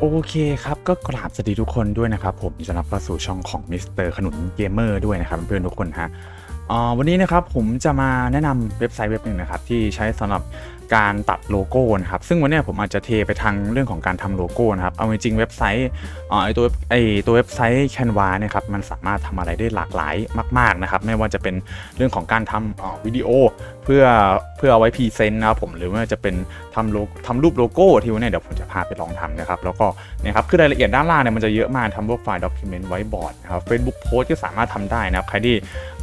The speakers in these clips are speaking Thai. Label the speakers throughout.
Speaker 1: โอเคครับก็กราบสวัสดีทุกคนด้วยนะครับ ผมจะรับเข้าสู่ช่องของมิสเตอร์ขนุนเกมเมอร์ด้วยนะครับเพื่อนๆทุกคนฮะวันนี้นะครับผมจะมาแนะนำเว็บไซต์เว็บหนึ่งนะครับที่ใช้สำหรับการตัดโลโก้นะครับซึ่งวันนี้ผมอาจจะเทไปทางเรื่องของการทำโลโก้นะครับเอาจริงๆเว็บไซต์ไอตัวไอตัวเว็บไซต์ Canva เนี่ยครับมันสามารถทำอะไรได้หลากหลายมาก ๆนะครับ ไม่ว่าจะเป็นเรื่องของการทำวิดีโอ เพื่อเพื่อเอาไว้พรีเซนต์นะครับผมหรือว่าจะเป็นทำโลทำรูปโลโก้ที่วันนี้เดี๋ยวผมจะพาไปลองทำนะครับ แล้วก็นี่ยครับคือรายละเอียดด้านล่างเนี่ยมันจะเยอะมากทำพวกไฟล์ด็อกิเมนต์ไว้บอร์ดนะครับเฟซบุ๊กโพสก็สามารถทำได้นะครับใครที่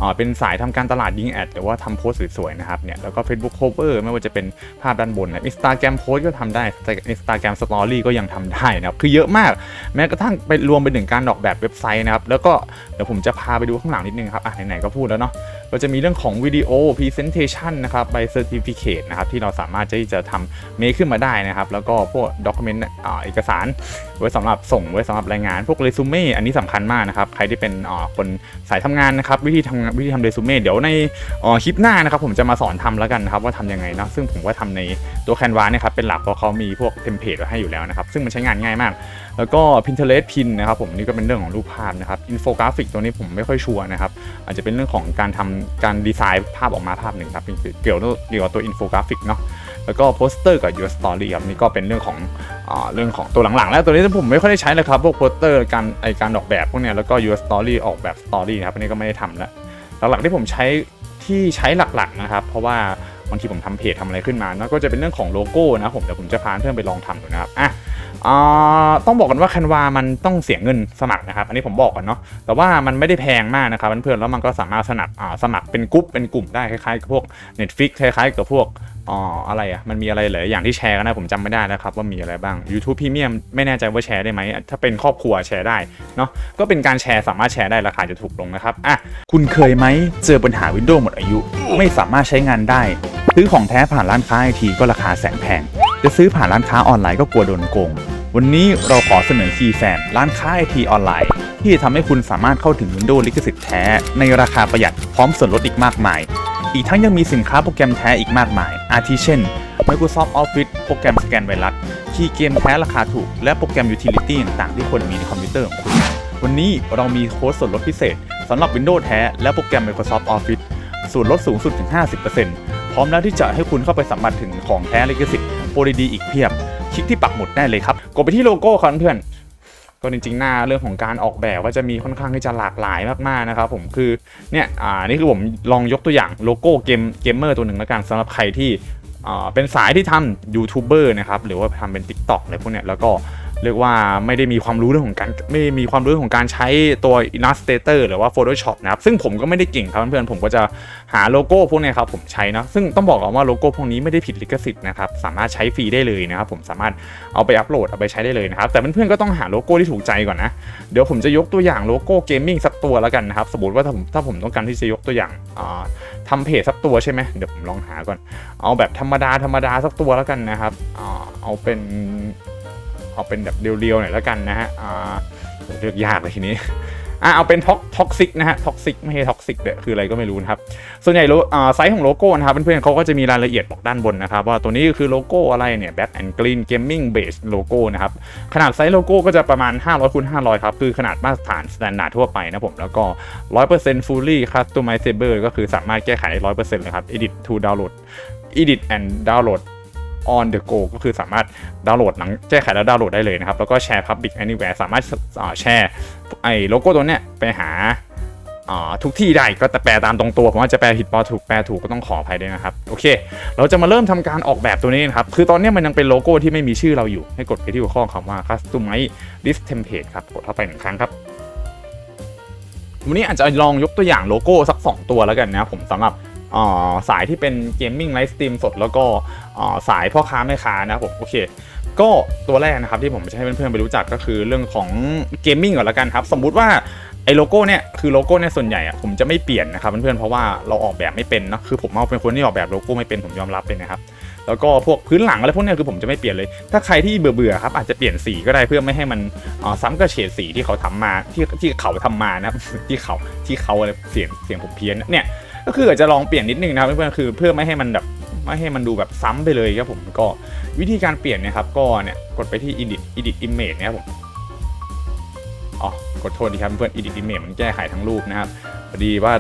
Speaker 1: อ่าเป็นสายทำการตลาดยิงแอดหรือว่าทำโพสสวยๆนะครับเนี่ยแล้วก็ Facebook Cover ไม่ว่าจะเป็นภาพด้านบนนะอินสตาแกรมโพสก็ทำได้อินสตาแกรมสตอรี่ก็ยังทำได้นะครับคือเยอะมาก แม้กระทั่งไปรวมไปถึงการออกแบบเว็บไซต์นะครับแล้วก็เดี๋ยวผมจะพาไปดูข้างหลังนิดนึงครับอะไหนๆก็พูดแล้วเนาะ ก็จะมีเรื่องของวิดีโอ Presentation นะครับใบ Certificate นะครับที่เราสามารถที่จะทำเมคขึ้นมาได้นะครับ แล้วก็พวก Document อ่าเอกสาร ไว้สำหรับส่งไว้สำหรับรายงาน พวกเรซูเม่อันนี้สำคัญมากนะครับ ใครที่เป็นอ่าคนสายทำงานนะครับ วิธีทำวิธีทำเรซูเม่เดี๋ยวในคลิปหน้านะครับ ผมจะมาสอนทำแล้วกันนะครับ ว่าทำยังไงนะซึ่งผมก็ทำในตัว Canva เนี่ยครับเป็นหลักเพราะเขามีพวกเทมเพลตไว้ให้อยู่แล้วนะครับ ซึ่งมันใช้งานง่ายมาก แล้วก็ Pinterest Pin นะครับผมนี่ก็เป็นเรื่องของรูปภาพนะครับอินโฟกราฟิกตัวนี้ผมไม่ค่อยชัวร์นะครับอาจจะเป็นเรื่องของการทำการดีไซน์ภาพออกมาภาพหนึ่งครับเป็นเกี่ยวกับเกี่ยวกับตัวอินโฟกราฟิกเนาะแล้วก็โปสเตอร์กับ Your Story ครับนี่ก็เป็นเรื่องของอเรื่องของตัวหลังๆ แล้วตัวนี้ผมไม่ค่อยได้ใช้เลยครับพวกโปสเตอร์การไอการออกแบบพวกเนี้ยแล้วก็ Your Story ออกแบบ Story นะครับอันนี้ก็ไม่ได้ทำแล้วหลักๆที่ผมใช้ที่ใช้หลักๆนะครับ เพราะว่า บางทีผมทำเพจทำอะไรขึ้นมาแล้วก็จะเป็นเรื่องของโลโก้นะผมเดี๋ยวผมจะพาเพื่อนไปลองทำดูนะครับอะต้องบอกกันว่าแคนวามันต้องเสียเงินสมัครนะครับ อันนี้ผมบอกก่อนเนาะแต่ว่ามันไม่ได้แพงมากนะครับเพื่อนๆแล้วมันก็สามารถสนับสมัครเป็นกรุ๊ปเป็นกลุ่มได้คล้ายๆกับพวก Netflix คล้ายๆกับพวก อ๋ออะไรอะมันมีอะไรเหลยอย่างที่แชร์กันนะผมจำไม่ได้แล้วครับว่ามีอะไรบ้าง YouTube Premium ไม่แน่ใจว่าแชร์ได้ไหม ถ้าเป็นครอบครัวแชร์ได้เนาะก็เป็นการแชร์สามารถแชร์ได้ราคาจะถูกลงนะครับอะคุณเคยไหมเจอปัญหา Windows หมดอายุ ไม่สามารถใช้งานได้ซื้อของแท้ผ่านร้านค้าไอทีก็ราคาแสนแพงจะซื้อผ่านร้านค้าออนไลน์ก็กลัวโดนโกงวันนี้เราขอเสนอคีแฟนร้านค้าไอทีออนไลน์ ที่จะทำให้คุณสามารถเข้าถึง Windows ลิขสิทธิ์แท้ ในราคาประหยัดพร้อมส่วนลดอีกมากมาย อีกทั้งยังมีสินค้าโปรแกรมแท้อีกมากมาย อาทิเช่น Microsoft Office โปรแกรมสแกนไวรัส คีย์เกมแท้ราคาถูก และโปรแกรม Utility ต่างๆที่ควรมีในคอมพิวเตอร์ของคุณ วันนี้เรามีโค้ดส่วนลดพิเศษสำหรับ Windows แท้และโปรแกรม Microsoft Office ส่วนลดสูงสุดถึง 50%พร้อมแล้วที่จะให้คุณเข้าไปสัมผัสถึงของแท้ลิขสิทธิ์โปรดีๆอีกเพียบ คลิกที่ปักหมุดได้เลยครับ กดไปที่โลโก้ครับเพื่อน ก็จริงๆหน้าเรื่องของการออกแบบว่าจะมีค่อนข้างที่จะหลากหลายมากๆนะครับผมคือเนี่ยอ่านี่คือผมลองยกตัวอย่างโลโก้เกมเกมเมอร์ตัวหนึ่งแล้วกันสำหรับใครที่อ่าเป็นสายที่ทำยูทูบเบอร์นะครับหรือว่าทำเป็น Tik t o อกอะไรพวกเนี้ยแล้วก็ เรียกว่าไม่ได้มีความรู้เรื่องของการไม่มีความรู้เรื่องของการใช้ตัว Illustrator หรือว่า Photoshop นะครับ ซึ่งผมก็ไม่ได้เก่งครับเพื่อนๆผมก็จะหาโลโก้พวกนี้ครับผมใช้นะซึ่งต้องบอกก่อนว่าโลโก้พวกนี้ไม่ได้ผิดลิขสิทธิ์นะครับสามารถใช้ฟรีได้เลยนะครับผมสามารถเอาไปอัปโหลดเอาไปใช้ได้เลยนะครับแต่เพื่อนๆก็ต้องหาโลโก้ที่ถูกใจก่อนนะเดี๋ยวผมจะยกตัวอย่างโลโก้เกมมิ่งสักตัวแล้วกันนะครับสมมติว่าถ้าผมถ้าผมต้องการที่จะยกตัวอย่างาทำเพจสักตัวใช่ไหมเดี๋ยวผมลองหาก่อน เอาแบบธรรมดาธรรมดาสักตัวแล้วกันนะครับเอาเป็น เอาเป็นแบบเรียวๆหน่อยแล้วกันนะฮะอ่าเลือกยากเลยทีนี้อะเอาเป็นท็อกท็อกซิกนะฮะท็อกซิกไม่ใช่ท็อกซิกเด้อคืออะไรก็ไม่รู้นะครับ ส่วนใหญ่โลอ่าไซส์ของโลโก้นะครับเพื่อนๆเขาก็จะมีรายละเอียดบอกด้านบนนะครับ ว่าตัวนี้คือโลโก้อะไรเนี่ย Black and Green Gaming Base โลโก้นะครับ ขนาดไซส์โลโก้ก็จะประมาณ 500คูณ500 ครับ คือขนาดมาตรฐานสแตนดาร์ดทั่วไปนะผม แล้วก็ 100% fully customizable ก็คือสามารถแก้ไขได้100%เลยครับ edit to download edit and download on the go ก็คือสามารถดาวน์โหลดหลังแก้ไขแล้วดาวน์โหลดได้เลยนะครับ แล้วก็แชร์ public anywhere สามารถแชร์ไอ้โลโก้ตัวเนี้ยไปหาทุกที่ได้ก็แต่แปลตามตรงตัวผมว่าจะแปลผิดแปลถูกแปลถูกก็ต้องขออภัยด้วยนะครับโอเค เราจะมาเริ่มทำการออกแบบตัวนี้นะครับ คือตอนนี้มันยังเป็นโลโก้ที่ไม่มีชื่อเราอยู่ ให้กดไปที่หัวข้อคำว่า customize this template ครับกดเข้าไปหนึ่งครั้งครับวันนี้อาจจะลองยกตัวอย่างโลโก้สัก 2 ตัวแล้วกันนะผมสำหรับ สายที่เป็นเกมมิ่งไลฟ์สตรีมสด แล้วก็สายพ่อค้าแม่ค้านะครับผมโอเคก็ตัวแรกนะครับที่ผมจะให้เพื่อนๆไปรู้จักก็คือเรื่องของเกมมิ่งก่อนละกันครับ สมมุติว่าไอ้โลโก้เนี่ยคือโลโก้เนี่ยส่วนใหญ่อะผมจะไม่เปลี่ยนนะครับเพื่อนๆเพราะว่าเราออกแบบไม่เป็นเนอะคือผมเอาเป็นคนที่ออกแบบโลโก้ไม่เป็นผมยอมรับเลยนะครับแล้วก็พวกพื้นหลังอะไรพวกเนี้ยคือผมจะไม่เปลี่ยนเลย ถ้าใครที่เบื่อๆครับอาจจะเปลี่ยนสีก็ได้เพื่อไม่ให้มันซ้ำกับเฉดสีที่เขาทำมาที่ที่เขาทำมานะที่เขาที่เขาอะไรเสียงเสียงผมเพี้ยนเนี่ย ก็คืออาจจะลองเปลี่ยนนิดนึงนะครับเพื่อนๆคือเพื่อไม่ให้มันแบบไม่ให้มันดูแบบซ้ำไปเลยครับผมก็วิธีการเปลี่ยนนะครับก็เนี่ยกดไปที่ edit edit image นะครับผมอ๋อกดโทษดีครับเพื่อน edit image มันแก้ไขทั้งรูปนะครับพอดีว่า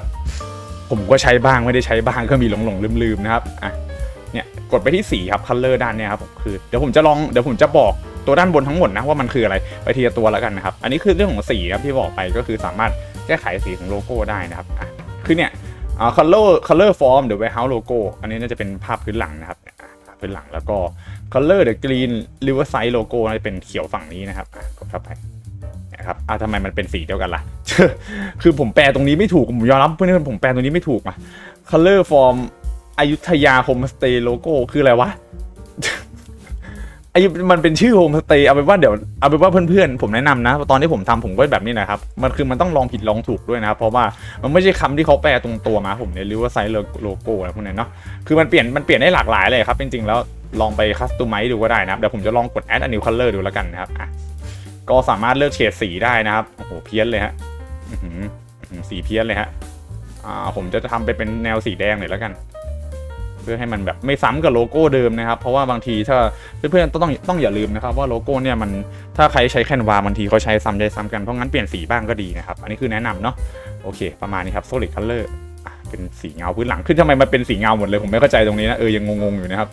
Speaker 1: ผมก็ใช้บ้างไม่ได้ใช้บ้างก็มีหลงหลงลืมลืมๆนะครับอะเนี่ยกดไปที่สีครับ color ด้านเนี่ยครับผมคือเดี๋ยวผมจะลองเดี๋ยวผมจะบอกตัวด้านบนทั้งหมดนะว่ามันคืออะไรไปทีละตัวแล้วกันนะครับ อันนี้คือเรื่องของสีครับที่บอกไปก็คือสามารถแก้ไขสีของโลโก้ได้นะครับอะคือเนี่ย อ่า color color form the warehouse logo อันนี้น่าจะเป็นภาพพื้นหลังนะครับภาพพื้นหลังแล้วก็ color the green riverside logo น่าจะเป็นเขียวฝั่งนี้นะครับกดเข้าไปนะครับอ่าทำไมมันเป็นสีเดียวกันล่ะ คือผมแปลตรงนี้ไม่ถูก ผมยอมรับเพื่อนๆผมแปลตรงนี้ไม่ถูกอะ color form อยุธยา homestay logo คืออะไรวะ ไอายุมันเป็นชื่อโฮมสเตย์เอาเป็นว่าเดี๋ยวเอาเป็นว่าเพื่อนๆผมแนะนำนะ ตอนที่ผมทำผมก็แบบนี้นะครับ มันคือมันต้องลองผิดลองถูกด้วยนะครับ เพราะว่ามันไม่ใช่คำที่เขาแปลตรงตัวมาผมเนี่ยหรือว่าไซส์โลโก้อะไรพวกนี้เนาะคือมันเปลี่ยนมันเปลี่ยนได้หลากหลายเลยครับจริงๆแล้วลองไปคัสตูมไมซ์ดูก็ได้นะครับเดี๋ยวผมจะลองกด add a new color ดูแล้วกันนะครับอะก็สามารถเลือกเฉดสีได้นะครับโอ้โหเพี้ยนเลยฮะสีเพี้ยนเลยฮะอ่าผมจะทำไปเป็นแนวสีแดงเลยแล้วกัน เพื่อให้มันแบบไม่ซ้ำกับโลโก้เดิมนะครับ เพราะว่าบางทีถ้าเพื่อนๆต้องต้องอย่าลืมนะครับว่าโลโก้เนี่ยมันถ้าใครใช้แคนวาบางทีเขาใช้ซ้ำใจซ้ำกันเพราะงั้นเปลี่ยนสีบ้างก็ดีนะครับ อันนี้คือแนะนำเนาะโอเค ประมาณนี้ครับ solid color อะ เป็นสีเงาพื้นหลังคือทำไมมันเป็นสีเงาหมดเลยผมไม่เข้าใจตรงนี้นะเออยังงงๆอยู่นะครับ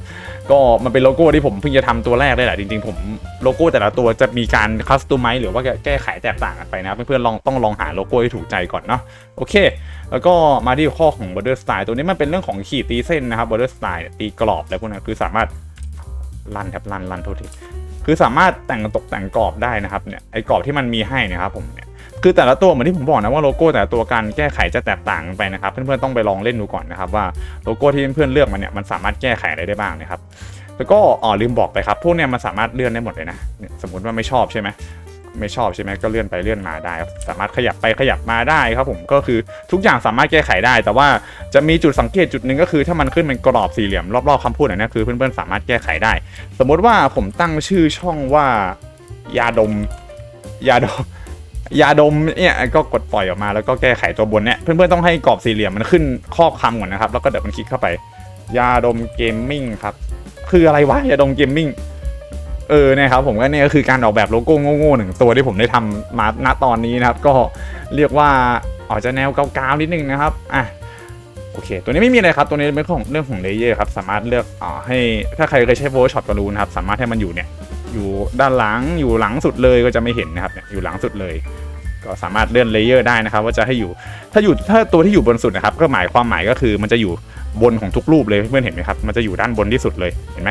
Speaker 1: ก็มันเป็นโลโก้ที่ผมเพิ่งจะทำตัวแรกได้แหละจริงๆผมโลโก้แต่ละตัวจะมีการคัสตูมไมซ์หรือว่าแก้ไขแตกต่างกันไปนะครับเพื่อนๆลองต้องลองหาโลโก้ที่ถูกใจก่อนเนาะโอเค แล้วก็มาที่ข้อของ border style ตัวนี้มันเป็นเรื่องของขีดตีเส้นนะครับ border style เนี่ยตีกรอบอะไรพวกนั้นคือสามารถรันครับรันรันโทษทีคือสามารถแต่งตกแต่งกรอบได้นะครับเนี่ยไอ้กรอบที่มันมีให้นะครับผมเนี่ย คือแต่ละตัวเหมือนที่ผมบอกนะว่าโลโก้แต่ละตัวการแก้ไขจะแตกต่างไปนะครับเพื่อนๆต้องไปลองเล่นดูก่อนนะครับว่าโลโก้ที่เพื่อนๆเลือกมาเนี่ยมันสามารถแก้ไขอะไรได้บ้างนะครับแล้วก็อ๋อลืมบอกไปครับพวกเนี้ยมันสามารถเลื่อนได้หมดเลยนะสมมติว่าไม่ชอบใช่ไหมไม่ชอบใช่ไหมก็เลื่อนไปเลื่อนมาได้สามารถขยับไปขยับมาได้ครับผมก็คือทุกอย่างสามารถแก้ไขได้ แต่ว่าจะมีจุดสังเกตจุดหนึ่งก็คือ ถ้ามันขึ้นเป็นกรอบสี่เหลี่ยมรอบๆคำพูดเนี้ยคือเพื่อนๆสามารถแก้ไขได้ สมมติว่าผมตั้งชื่อช่องว่ายาดมยาดม ยาดมเนี่ยก็กดปล่อยออกมาแล้วก็แก้ไขตัวบนเนี่ยเพื่อนๆต้องให้กรอบสี่เหลี่ยมมันขึ้นครอบคำก่อนนะครับแล้วก็เดี๋ยวมันคลิกเข้าไป ยาดมเกมมิ่งครับคืออะไรวะยาดมเกมมิ่งเออเนี่ยครับผมก็เนี่ยก็คือการออกแบบโลโก้โง่ๆหนึ่งตัวที่ผมได้ทำมาณตอนนี้นะครับ ก็เรียกว่าออกจะแนวเกาๆนิดนึงนะครับอะโอเค ตัวนี้ไม่มีอะไรครับ ตัวนี้เป็นของเรื่องของเลเยอร์ครับ สามารถเลือกอ่าให้ถ้าใครเคยใช้ Photoshop ก็รู้นะครับ สามารถให้มันอยู่เนี่ย อยู่ด้านหลังอยู่หลังสุดเลยก็จะไม่เห็นนะครับเนี่ยอยู่หลังสุดเลย ก็สามารถเลื่อนเลเยอร์ได้นะครับ ว่าจะให้อยู่ถ้าอยู่ถ้าตัวที่อยู่บนสุดนะครับ ก็หมายความหมายก็คือมันจะอยู่บนของทุกรูปเลยเพื่อนเห็นไหมครับมันจะอยู่ด้านบนที่สุดเลยเห็นไหม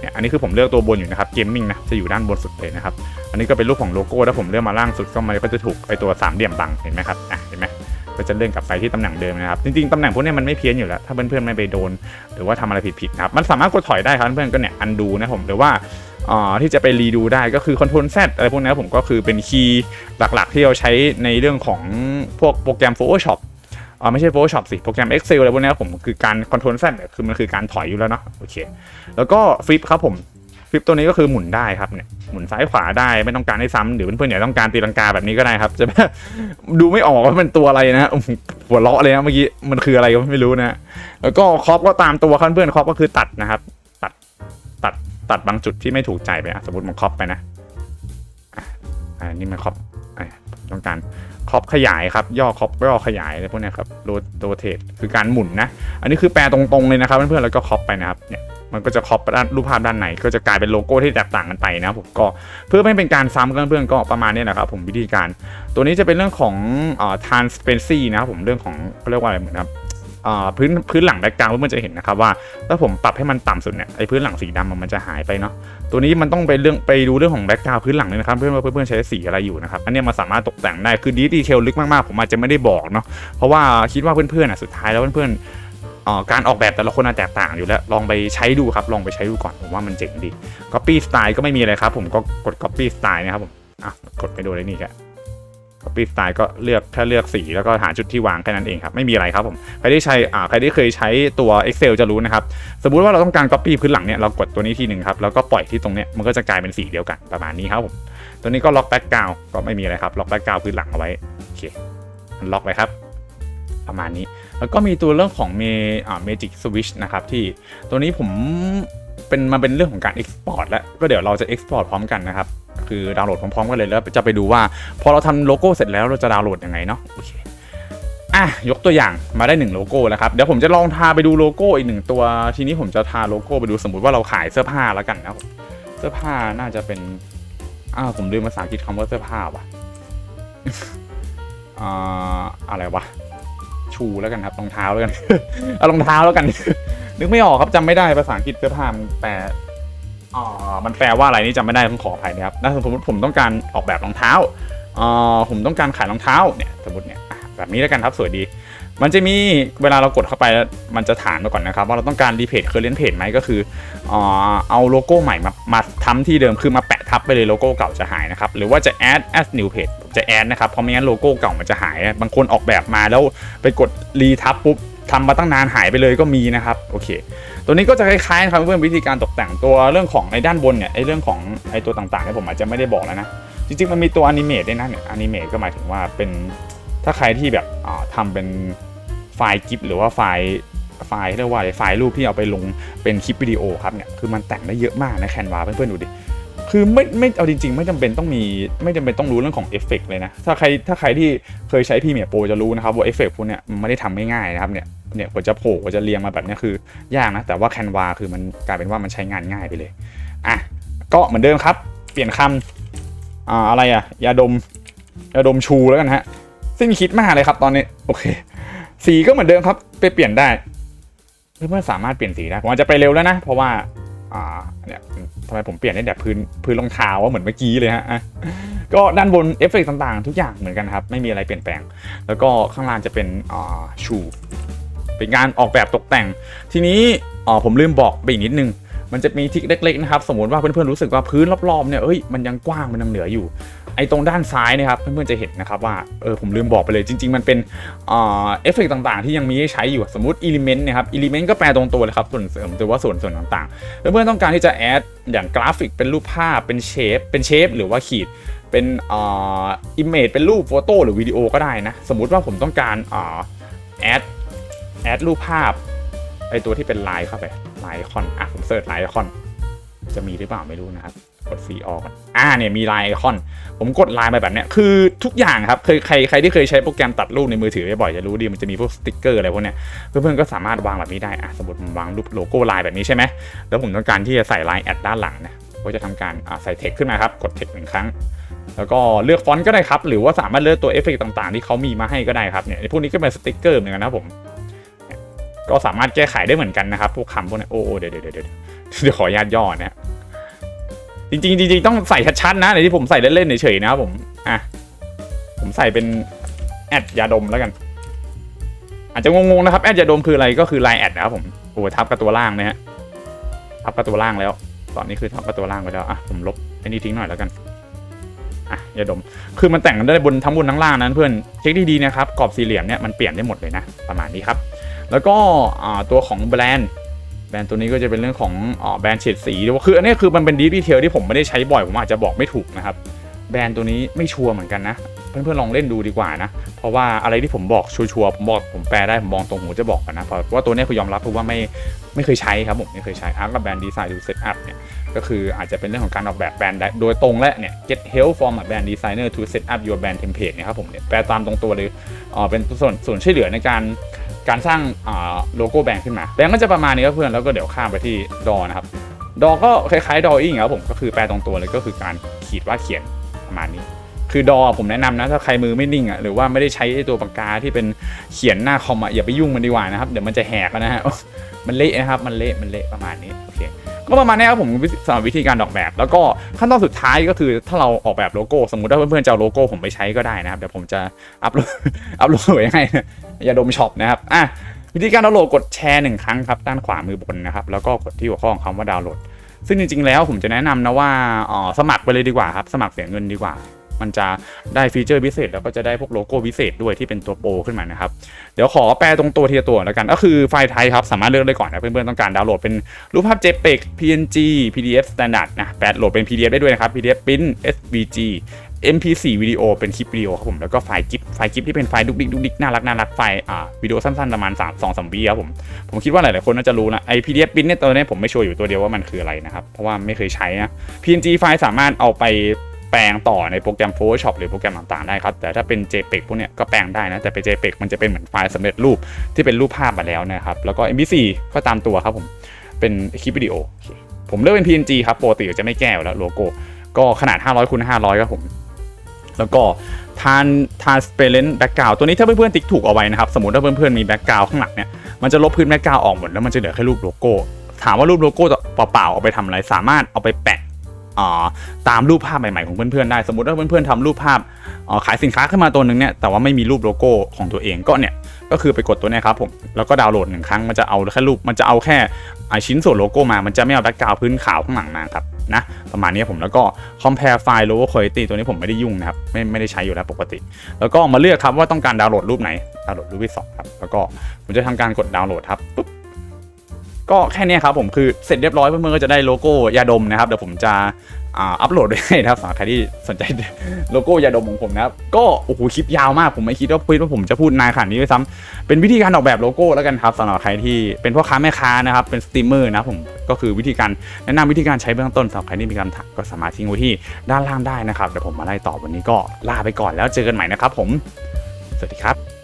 Speaker 1: เนี่ยอันนี้คือผมเลือกตัวบนอยู่นะครับเกมมิ่งนะจะอยู่ด้านบนสุดเลยนะครับอันนี้ก็เป็นรูปของโลโก้ถ้าผมเลื่อนมาล่างสุดก็มันก็จะถูกไอตัวสามเหลี่ยมบังเห็นไหมครับอะเห็นไหมก็จะเลื่อนกลับไปที่ตำแหน่งเดิมนะครับจริงๆตำแหน่งพวกนี้มันไม่เพี้ยนอยู่แล้ว ถ้าเพื่อนๆไม่ไปโดน หรือว่าทำอะไรผิดๆนะครับมันสามารถกดถอยได้ครับเพื่อนๆก็เนี่ยอันดูนะผมหรือว่า ที่จะไปรีดูได้ก็คือ Ctrl Z อะไรพวกนี้ผมก็คือเป็นคีย์หลักๆ ที่เราใช้ในเรื่องของพวกโปรแกรม Photoshop อ่าไม่ใช่ Photoshop สิ โปรแกรม Excel อะไรพวกนี้ผมคือการ Ctrl Z เนี่ยคือมันคือการถอยอยู่แล้วเนาะโอเค แล้วก็ฟลิปครับผมฟลิปตัวนี้ก็คือหมุนได้ครับเนี่ยหมุนซ้ายขวาได้ไม่ต้องการให้ซ้ำหรือเพื่อนๆอยากต้องการตีลังกาแบบนี้ก็ได้ครับ จะดูไม่ออกว่าเป็นตัวอะไรนะหัวเราะเลยนะเมื่อกี้มันคืออะไรก็ไม่รู้นะแล้วก็ครอปก็ตามตัวครับเพื่อนครอปก็คือตัดนะครับ ตัดบางจุดที่ไม่ถูกใจไปอะสมมติมันครอปไปนะอันนี้มันครอปต้องการครอปขยายครับ ย่อครอปย่อขยายอะไรพวกเนี้ยครับโรโรเทตคือการหมุนนะ อันนี้คือแปลตรงๆเลยนะครับเพื่อนๆแล้วก็ครอปไปนะครับเนี่ยมันก็จะครอปรูปภาพด้านในก็จะกลายเป็นโลโก้ที่แตกต่างกันไปนะผมก็เพื่อไม่เป็นการซ้ำกันเพื่อนก็ประมาณนี้นะครับผมวิธีการ ตัวนี้จะเป็นเรื่องของอ่อ transparency นะครับผมเรื่องของเขาเรียกว่าอะไรเหมือนครับ พื้นพื้นหลังแบ็กกราวด์เพื่อนจะเห็นนะครับว่าถ้าผมปรับให้มันต่ำสุดเนี่ยไอ้พื้นหลังสีดำมันจะหายไปเนาะตัวนี้มันต้องไปเรื่องไปดูเรื่องของแบ็กกราวด์พื้นหลังเลยนะครับเพื่อนว่าเพื่อนใช้สีอะไรอยู่นะครับอันนี้มันสามารถตกแต่งได้คือดีดีเทลลึกมากๆผมอาจจะไม่ได้บอกเนาะเพราะว่าคิดว่าเพื่อนๆอะสุดท้ายแล้วเพื่อนๆการออกแบบแต่ละคนอาจแตกต่างอยู่แล้วลองไปใช้ดูครับลองไปใช้ดูก่อนผมว่ามันเจ๋งดี Copy Style ก็ไม่มีอะไรครับผมก็กด Copy Style นะครับผมอะกดไปดูเลยนี่แก Copy Style ก็เลือกแค่เลือกสีแล้วก็หาจุดที่วางแค่นั้นเองครับ ไม่มีอะไรครับผม ใครที่ใช้อ่าใครที่เคยใช้ตัว Excel จะรู้นะครับ สมมุติว่าเราต้องการ Copy พื้นหลังเนี่ยเรากดตัวนี้ทีหนึ่งครับ แล้วก็ปล่อยที่ตรงเนี้ยมันก็จะกลายเป็นสีเดียวกันประมาณนี้ครับผมตัวนี้ก็ล็อกแบ็กกราวก็ไม่มีอะไรครับล็อกแบ็กกราวพื้นหลังเอาไว้โอเคมันล็อกไว้ครับประมาณนี้ แล้วก็มีตัวเรื่องของเมอ่า Magic Switch นะครับที่ตัวนี้ผมเป็นมาเป็นเรื่องของการ Export แล้วก็เดี๋ยวเราจะ Export พร้อมกันนะครับ คือดาวน์โหลดพร้อมๆกันเลยแล้วจะไปดูว่าพอเราทำโลโก้เสร็จแล้วเราจะดาวน์โหลดยังไงเนาะโอเคอะยกตัวอย่างมาได้หนึ่งโลโก้แล้วครับเดี๋ยวผมจะลองทาไปดูโลโก้อีกหนึ่งตัว ทีนี้ผมจะทาโลโก้ไปดูสมมติว่าเราขายเสื้อผ้าแล้วกันนะเสื้อผ้าน่าจะเป็นอ้าวผมลืมภาษาอังกฤษคำว่าเสื้อผ้าว่ะอ่าอะไรวะชูแล้วกันครับรองเท้าแล้วกันเอารองเท้าแล้วกัน นึกไม่ออกครับจำไม่ได้ภาษาอังกฤษเสื้อผ้ามันแปล อ่ามันแปลว่าอะไรนี่จำไม่ได้ต้องขออภัยนะครับถ้าสมมติผมต้องการออกแบบรองเท้าอ่าผมต้องการขายรองเท้าเนี่ยสมมติเนี่ยแบบนี้แล้วกันครับสวยดี มันจะมีเวลาเรากดเข้าไปมันจะถามมาก่อนนะครับ ว่าเราต้องการรีเพจเคอร์เรนเพจไหมก็คืออ่าเอาโลโก้ใหม่มามาทำที่เดิมคือมาแปะทับไปเลยโลโก้เก่าจะหายนะครับหรือว่าจะ add as new page จะ add นะครับเพราะไม่งั้นโลโก้เก่ามันจะหาย บางคนออกแบบมาแล้วไปกดรีทับปุ๊บ ทำมาตั้งนานหายไปเลยก็มีนะครับโอเค ตัวนี้ก็จะคล้ายๆครับเพื่อนวิธีการตกแต่งตัวเรื่องของในด้านบนเนี่ยไอ้เรื่องของไอ้ตัวต่างๆเนี่ยผมอาจจะไม่ได้บอกแล้วนะจริงๆมันมีตัวอนิเมตด้วยนะเนี่ยอนิเมตก็หมายถึงว่าเป็นถ้าใครที่แบบอ่าทำเป็นไฟล์กิฟหรือว่าไฟล์ไฟล์เรียกว่าอะไรไฟล์รูปที่เอาไปลงเป็นคลิปวิดีโอครับเนี่ยคือมันแต่งได้เยอะมากนะแคนวาเพื่อนๆดูดิ คือไม่ไม่เอาจริง ๆ ไม่จำเป็นต้องมีไม่จำเป็นต้องรู้เรื่องของเอฟเฟกต์เลยนะ ถ้าใครถ้าใครที่เคยใช้พรีเมียร์โปรจะรู้นะครับว่าเอฟเฟกต์พวกเนี้ยไม่ได้ทำง่ายๆนะครับเนี่ยเนี่ยกว่าจะโผล่กว่าจะเรียงมาแบบนี้คือยากนะ แต่ว่าแคนวาคือมันกลายเป็นว่ามันใช้งานง่ายไปเลยอะก็เหมือนเดิมครับ เปลี่ยนคำอ่าอะไรอะยาดมยาดมชูแล้วกันฮะซึ่งคิดมากเลยครับตอนนี้โอเค สีก็เหมือนเดิมครับไปเปลี่ยนได้เพื่อนๆสามารถเปลี่ยนสีได้ผมอาจจะไปเร็วแล้วนะ เพราะว่า อ่าเนี่ยทำไมผมเปลี่ยนได้แบบพื้นพื้นรองเท้าว่าเหมือนเมื่อกี้เลยฮะก็ด้านบนเอฟเฟกต์ต่างๆ ทุกอย่างเหมือนกันครับ ไม่มีอะไรเปลี่ยนแปลง แล้วก็ข้างล่างจะเป็นอ่าชูเป็นงานออกแบบตกแต่ง ทีนี้อ๋อผมลืมบอกไปอีกนิดนึงมันจะมีทิกเล็กๆนะครับ สมมติว่าเพื่อนๆรู้สึกว่าพื้นรอบๆเนี่ยเอ้ยมันยังกว้างมันยังเหลืออยู่ ไอ้ตรงด้านซ้ายนะครับเพื่อนๆจะเห็นนะครับว่าเออผมลืมบอกไปเลยจริง ๆ มันเป็นเอฟเฟกต์ต่างๆ ที่ยังมีให้ใช้อยู่สมมติ element นะครับ element ก็แปลตรงตัวเลยครับส่วนเสริมหรือว่าส่วนส่วนต่างๆเพื่อนๆต้องการที่จะแอดอย่างกราฟิกเป็นรูปภาพเป็นเชฟเป็นเชฟหรือว่าขีดเป็นเอ่อ image เป็นรูปโฟโต้หรือวิดีโอก็ได้นะ สมมุติว่าผมต้องการเอ่อแอดแอดรูปภาพไอตัวที่เป็นลายเข้าไปลายไอคอนอะผมเสิร์ชลายไอคอนจะมีหรือเปล่าไม่รู้นะครับ กดฟรีออกอ่าเนี่ยมีไลน์ไอคอน ผมกดไลน์ไปแบบเนี้ยคือทุกอย่างครับเคยใครใครที่เคยใช้โปรแกรมตัดรูปในมือถือบ่อยๆจะรู้ดีมันจะมีพวกสติ๊กเกอร์อะไรพวกเนี้ยเพื่อนๆก็สามารถวางแบบนี้ได้อะสมมติผมวางรูปโลโก้ไลน์แบบนี้ใช่ไหมแล้วผมต้องการที่จะใส่ไลน์แอดด้านหลังนะก็จะทำการใส่เทคขึ้นมาครับกดเทคหนึ่งครั้ง แล้วก็เลือกฟอนต์ก็ได้ครับ หรือว่าสามารถเลือกตัวเอฟเฟกต์ต่างๆ ที่เขามีมาให้ก็ได้ครับเนี่ยพวกนี้ก็เป็นสติ๊กเกอร์เหมือนกันนะผมก็สามารถแก้ไขได้เหมือนกันนะครับ พวกคำพวกนี้โอ้โอเดี๋ยวเดี๋ยวเดี๋ยวเดี๋ยวขออนุญาตย่อนะ จริงๆจริงๆต้องใส่ชัดๆนะในที่ผมใส่เล่นๆเฉยๆนะครับผมอะผมใส่เป็นแอดยาดมแล้วกัน อาจจะงงๆนะครับแอดยาดมคืออะไรก็คือไลน์แอดนะครับผมโอ้ทับกับตัวล่างนะฮะทับกับตัวล่างแล้ว ตอนนี้คือทับกับตัวล่างไปแล้วอะผมลบไอ้นี่ทิ้งหน่อยแล้วกันอะยาดม คือมันแต่งกันได้บนทั้งบนทั้งล่างนั้นเพื่อนเช็คดีๆนะครับกรอบสี่เหลี่ยมเนี่ยมันเปลี่ยนได้หมดเลยนะประมาณนี้ครับ แล้วก็ตัวของแบรนด์ แบรนด์ตัวนี้ก็จะเป็นเรื่องของอ๋อแบรนด์เฉดสีด้วยคืออันนี้คือมันเป็นดีเทลที่ผมไม่ได้ใช้บ่อย ผมอาจจะบอกไม่ถูกนะครับ แบรนด์ตัวนี้ไม่ชัวร์เหมือนกันนะ เพื่อนๆลองเล่นดูดีกว่านะ เพราะว่าอะไรที่ผมบอกชัวร์ๆผมบอกผมแปลได้ผมมองตรงหูจะบอกกันนะ เพราะว่าตัวนี้คือยอมรับเพราะว่าไม่ไม่เคยใช้ครับผมไม่เคยใช้อาร์ตกับแบรนด์ดีไซน์ดูเซตอัพเนี่ยก็คืออาจจะเป็นเรื่องของการออกแบบแบรนด์ได้โดยตรงและเนี่ย get help from a brand designer to set up your brand template นี่ยครับผมเนี่ยแปลตามตรงตัวเลยอ๋อเป็นส่วนส่วนช่วยเหลือในการ การสร้างโลโก้แบรนด์ขึ้นมาแบรนด์ก็จะประมาณนี้ครับเพื่อนแล้วก็เดี๋ยวข้ามไปที่ดอนะครับดอก็คล้ายๆดออิงครับผมก็คือแปลตรงตัวเลยก็คือการขีดวาดเขียนประมาณนี้ คือดอผมแนะนำนะถ้าใครมือไม่นิ่งอะหรือว่าไม่ได้ใช้ตัวปากกาที่เป็นเขียนหน้าคอมอะอย่าไปยุ่งมันดีกว่านะครับเดี๋ยวมันจะแหกนะฮะมันเละนะครับมันเละมันเละประมาณนี้โอเค ก็ประมาณนี้ครับผมสำหรับวิธีการออกแบบ แล้วก็ขั้นตอนสุดท้ายก็คือถ้าเราออกแบบโลโก้ สมมุติว่าเพื่อนๆจะเอาโลโก้ผมไปใช้ก็ได้นะครับเดี๋ยวผมจะอัพโหลดอัพโหลดไว้ให้อย่าดมช็อปนะครับอะวิธีการดาวน์โหลดกดแชร์หนึ่งครั้งครับด้านขวามือบนนะครับแล้วก็กดที่หัวข้อของคำว่าดาวน์โหลดซึ่งจริงๆแล้วผมจะแนะนำนะว่าอ๋อสมัครไปเลยดีกว่าครับ สมัครเสียเงินดีกว่า มันจะได้ฟีเจอร์พิเศษ แล้วก็จะได้พวกโลโก้พิเศษด้วยที่เป็นตัวโปรขึ้นมานะครับเดี๋ยวขอแปลตรงตัวทีละตัวแล้วกัน ก็คือไฟล์ไทยครับสามารถเลือกได้ก่อนนะเพื่อนๆต้องการดาวน์โหลดเป็นรูปภาพ JPEG PNG PDF standard นะแปลโหลดเป็น PDF ได้ด้วยนะครับ PDF print SVG MP4 วิดีโอเป็นคลิปวิดีโอครับผมแล้วก็ไฟล์กิฟไฟล์กิฟที่เป็นไฟล์ดุกดิกดุกดิกน่ารักน่ารักไฟล์อ่าวิดีโอสั้นๆประมาณ3 2 3วิครับผมผมคิดว่าหลายๆคนน่าจะรู้นะไอ PDF บินเนี่ยตัวนี้ผมไม่ชัวร์อยู่ตัวเดียวว่ามันคืออะไรนะครับ เพราะว่าไม่เคยใช้นะ PNG ไฟล์สามารถเอาไป แปลงต่อในโปรแกรม Photoshop หรือโปรแกรมต่างๆได้ครับ แต่ถ้าเป็น JPEG พวกเนี้ยก็แปลงได้นะ แต่เป็น JPEG มันจะเป็นเหมือนไฟล์สำเร็จรูปที่เป็นรูปภาพมาแล้วนะครับ แล้วก็ MP4 ก็ตามตัวครับผม เป็นคลิปวิดีโอ ผมเลือกเป็น PNG ครับปกติจะไม่แก้แล้วโลโก้ ก็ขนาด 500คูณ500ครับผม แล้วก็ทานทานสเปเรนแบ็กกราวตัวนี้ถ้าเพื่อนๆติ๊กถูกเอาไว้นะครับ สมมติถ้าเพื่อนๆมีแบ็กกราวข้างหลังเนี่ย มันจะลบพื้นแบ็กกราวออกหมดแล้วมันจะเหลือแค่รูปโลโก้ ถามว่ารูปโลโก้เปล่าๆเอาไปทำอะไร สามารถเอาไปแปะ ตามรูปภาพใหม่ๆของเพื่อนๆได้ สมมติว่าเพื่อนๆทำรูปภาพขายสินค้าขึ้นมาตัวหนึ่งเนี่ยแต่ว่าไม่มีรูปโลโก้ของตัวเองก็เนี่ยก็คือไปกดตัวนี้ครับผมแล้วก็ดาวน์โหลดหนึ่งครั้งมันจะเอาแค่รูปมันจะเอาแค่ชิ้นส่วนโลโก้มา มันจะไม่เอาแบ็กกราวพื้นขาวข้างหลังมาครับนะประมาณนี้ผมแล้วก็ compare file lower quality ตัวนี้ผมไม่ได้ยุ่งนะครับไม่ไม่ได้ใช้อยู่แล้วปกติ แล้วก็มาเลือกครับว่าต้องการดาวน์โหลดรูปไหนดาวน์โหลดรูปที่สองครับแล้วก็ผมจะทำการกดดาวน์โหลดครับปุ๊บ ก็แค่นี้ครับผมคือเสร็จเรียบร้อยเพื่อนๆก็จะได้โลโก้ยาดมนะครับเดี๋ยวผมจะอัปโหลดไว้ให้นะครับสำหรับใครที่สนใจโลโก้ยาดมของผมนะครับก็โอ้โหคลิปยาวมาก ผมไม่คิดว่าคิดว่าผมจะพูดนานขนาดนี้ด้วยซ้ำเป็นวิธีการออกแบบโลโก้แล้วกันครับสำหรับใครที่เป็นพ่อค้าแม่ค้านะครับเป็นสตรีมเมอร์นะผมก็คือวิธีการแนะนำวิธีการใช้เบื้องต้นสำหรับใครที่มีคำถามก็สามารถทิ้งไว้ที่ด้านล่างได้นะครับเดี๋ยวผมมาไล่ตอบวันนี้ก็ลาไปก่อนแล้วเจอกันใหม่นะครับผม สวัสดีครับ